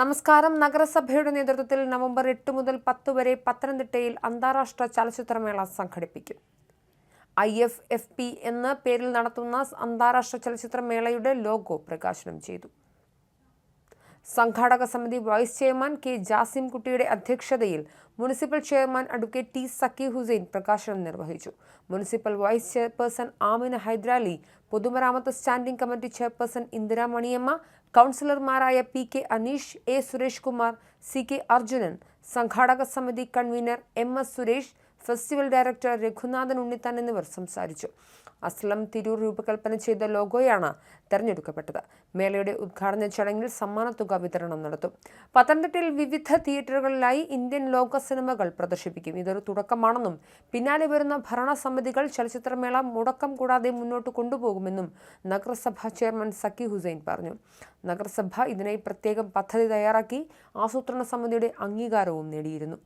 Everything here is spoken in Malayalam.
നമസ്കാരം. നഗരസഭയുടെ നേതൃത്വത്തിൽ നവംബർ എട്ട് മുതൽ പത്ത് വരെ പത്തനംതിട്ടയിൽ അന്താരാഷ്ട്ര ചലച്ചിത്രമേള സംഘടിപ്പിക്കും. ഐ എഫ് എഫ് പി എന്ന പേരിൽ നടത്തുന്ന അന്താരാഷ്ട്ര ചലച്ചിത്രമേളയുടെ ലോഗോ പ്രകാശനം ചെയ്തു. സംഘാടക സമിതി വൈസ് ചെയർമാൻ കെ ജാസിം കുട്ടിയുടെ അധ്യക്ഷതയിൽ municipal chairman advocate T Sakki Hussain പ്രകാശനം നിർവഹിച്ചു. Municipal vice chairperson Amina Hyderali പൊതുമരാമത്ത് standing committee chairperson Indira Maniyamma കൗൺസിലർമാരായ P K Aneesh A Suresh Kumar C K Arjunan സംഘാടക സമിതി convener M S Suresh festival director Raghunathan Unnithan എന്നിവർ സംസാരിച്ചു. അസ്ലം തിരൂർ രൂപകൽപ്പന ചെയ്ത ലോഗോയാണ് തെരഞ്ഞെടുക്കപ്പെട്ടത്. മേളയുടെ ഉദ്ഘാടന ചടങ്ങിൽ സമ്മാനത്തുക വിതരണം നടത്തും. പത്തനംതിട്ടയിൽ വിവിധ തിയേറ്ററുകളിലായി ഇന്ത്യൻ ലോക സിനിമകൾ പ്രദർശിപ്പിക്കും. ഇതൊരു തുടക്കമാണെന്നും പിന്നാലെ വരുന്ന ഭരണസമിതികൾ ചലച്ചിത്രമേള മുടക്കം കൂടാതെ മുന്നോട്ട് കൊണ്ടുപോകുമെന്നും നഗരസഭാ ചെയർമാൻ സക്കി ഹുസൈൻ പറഞ്ഞു. നഗരസഭ ഇതിനായി പ്രത്യേകം പദ്ധതി തയ്യാറാക്കി ആസൂത്രണ സമിതിയുടെ അംഗീകാരവും നേടിയിരുന്നു.